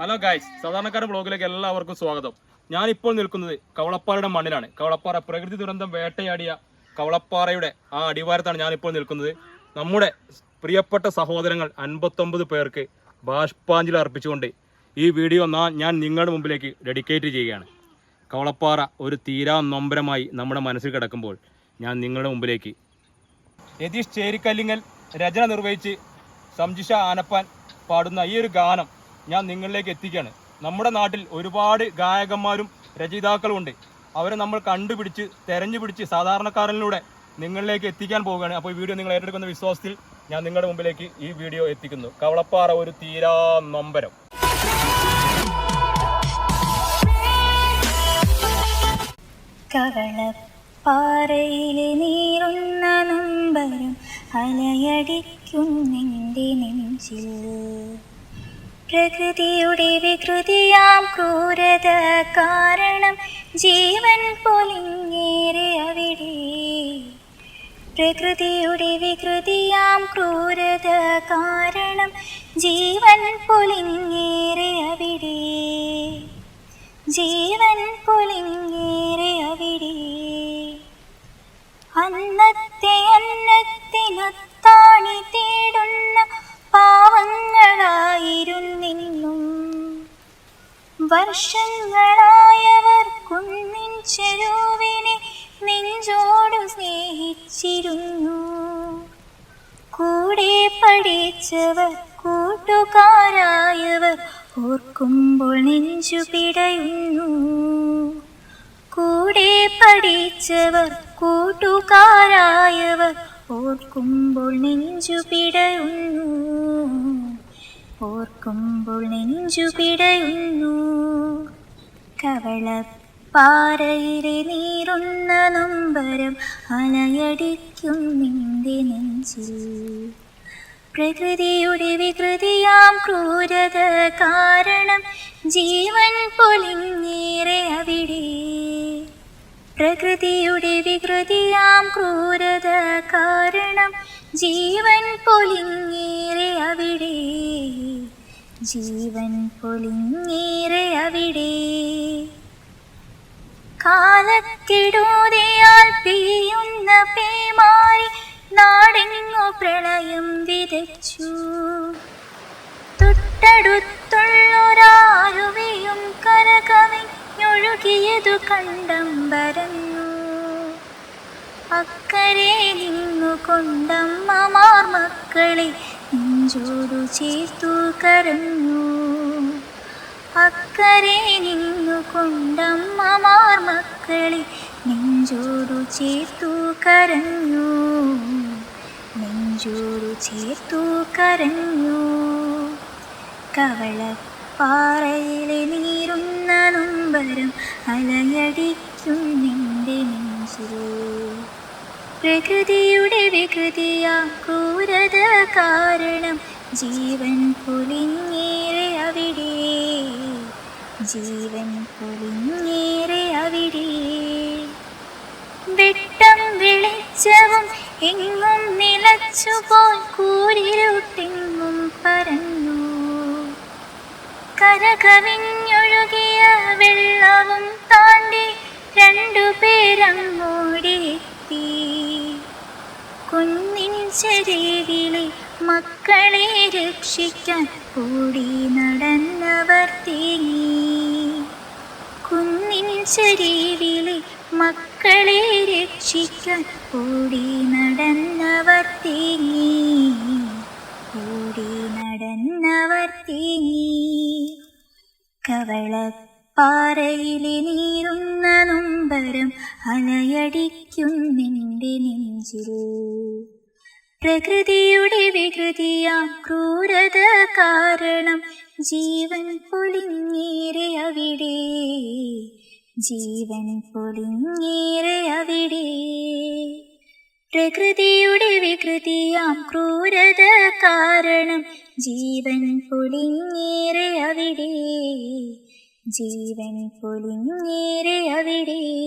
Hello guys സാധാരണക്കാരുടെ ബ്ലോഗിലേക്ക് എല്ലാവർക്കും സ്വാഗതം. ഞാനിപ്പോൾ നിൽക്കുന്നത് കവളപ്പാറയുടെ മണ്ണിലാണ്. കവളപ്പാറ പ്രകൃതി ദുരന്തം വേട്ടയാടിയ കവളപ്പാറയുടെ ആ അടിവാരത്താണ് ഞാനിപ്പോൾ നിൽക്കുന്നത്. നമ്മുടെ പ്രിയപ്പെട്ട സഹോദരങ്ങൾ അൻപത്തൊമ്പത് പേർക്ക് ബാഷ്പാഞ്ജലി അർപ്പിച്ചുകൊണ്ട് ഈ വീഡിയോ ഞാൻ നിങ്ങളുടെ മുമ്പിലേക്ക് ഡെഡിക്കേറ്റ് ചെയ്യുകയാണ്. കവളപ്പാറ ഒരു തീരാ നൊമ്പരമായി നമ്മുടെ മനസ്സിൽ കിടക്കുമ്പോൾ ഞാൻ നിങ്ങളുടെ മുമ്പിലേക്ക് യതീഷ് ചേരിക്കല്ലിങ്ങൽ രചന നിർവഹിച്ച് സംജിഷ ആനപ്പാൻ പാടുന്ന ഈ ഒരു ഗാനം ഞാൻ നിങ്ങളിലേക്ക് എത്തിക്കുകയാണ് നമ്മുടെ നാട്ടിൽ ഒരുപാട് ഗായകന്മാരും രചയിതാക്കളും ഉണ്ട് അവരെ നമ്മൾ കണ്ടുപിടിച്ച് തെരഞ്ഞു പിടിച്ച് സാധാരണക്കാരനിലൂടെ നിങ്ങളിലേക്ക് എത്തിക്കാൻ പോവുകയാണ്. അപ്പോൾ ഈ വീഡിയോ നിങ്ങൾ ഏറ്റെടുക്കുന്ന വിശ്വാസത്തിൽ ഞാൻ നിങ്ങളുടെ മുമ്പിലേക്ക് ഈ വീഡിയോ എത്തിക്കുന്നു. കവളപ്പാറ ഒരു തീരാ നൊമ്പരം. കവളപ്പാറയിലെ നീറുന്ന നമ്പരം അലയടിക്കും നിന്റെ നെഞ്ചിൽ. പ്രകൃതിയുടെ വികൃതിയാം ക്രൂരത കാരണം ജീവൻ പൊലിങ്ങേറെ അവിടെ. പ്രകൃതിയുടെ വികൃതിയാം ക്രൂരത കാരണം ജീവൻ പൊലിങ്ങേറെ അവിടെ. ജീവൻ പൊലിങ്ങേറെ അവിടെ. അന്നത്തെ വർഷങ്ങളായവർ കുന്നിൻ ചെരുവിനെ നെഞ്ചോടു സ്നേഹിച്ചിരുന്നു. കൂടെ പഠിച്ചവർ കൂട്ടുകാരായവർ ഓർക്കുമ്പോൾ നെഞ്ചു പിടയുന്നു. കൂടെ പഠിച്ചവർ കൂട്ടുകാരായവർ ഓർക്കുമ്പോൾ നെഞ്ചു പിടയുന്നു. ഓർക്കുമ്പോൾ നെഞ്ചു പിടയുന്നു. കവളപ്പാറയിലെ നീറുന്ന നൊമ്പരം അലയടിക്കും നിന്റെ നെഞ്ചിൽ. പ്രകൃതിയുടെ വികൃതിയാം ക്രൂരത കാരണം ജീവൻ പൊലിഞ്ഞേറെ അവിടെ. പ്രകൃതിയുടെ വികൃതിയാം ക്രൂരത കാരണം ജീവൻ അവിടെ ജീവൻ പൊലിങ്ങേറെ അവിടെ. കാലത്തിടൂതയാൽ പെയ്യുന്ന പേമാരി നാടെങ്ങു പ്രളയം വിതച്ചു. തൊട്ടടുത്തുള്ളൊരാരുവിയും കരകവിഞ്ഞൊഴുകിയതു കണ്ടം വരന്നു അക്കരെ നിന്നു കൊണ്ടമ്മമാർ മക്കളെ നെഞ്ചോടു ചേർത്തു കരഞ്ഞു. അക്കരെ നിന്നു കൊണ്ടമ്മമാർ മക്കളെ നെഞ്ചോടു ചേർത്തു കരഞ്ഞു. നെഞ്ചോടു ചേർത്തു കരഞ്ഞു. കവള പാറയിലെ നീറുന്ന നൊമ്പരം അലയടിക്കും നിന്റെ നെഞ്ചിൽ പ്രകൃതിയുടെ വികൃതിയാ ക്രൂരത കാരണം ജീവൻ പൊലിഞ്ഞേറെ അവിടെ. ജീവൻ പൊലിഞ്ഞേറെ അവിടെ. വെട്ടം വെളിച്ചവും എങ്ങും നിലച്ചുപോൽ കൂരിരുട്ടെങ്ങും പരന്നു. കരകവിഞ്ഞൊഴുകിയ വെള്ളവും താണ്ടി രണ്ടുപേരങ്ങോടെത്തി കുന്നിൻ മക്കളെ രക്ഷിക്കാൻ കൂടി നടന്നവർ തിങ്ങി. കുന്നിൻ ചെരുവിലെ മക്കളെ രക്ഷിക്കാൻ കൂടി നടന്നവർ തിങ്ങി. കൂടി നടന്നവർ തേങ്ങി. കവളപ്പാറയിലെ നീറുന്ന നൊമ്പരം അലയടിക്കും നിന്റെ നെഞ്ചിൽ. പ്രകൃതിയുടെ വികൃതിയാ ക്രൂരത കാരണം. ജീവൻ പൊളിഞ്ഞേറെ അവിടെ. ജീവൻ പൊളിഞ്ഞേറെ അവിടെ. പ്രകൃതിയുടെ വികൃതിയാം ക്രൂരത കാരണം. ജീവൻ പൊളിഞ്ഞേറെ അവിടെ. ജീവൻ പൊളിഞ്ഞേറെ അവിടെ.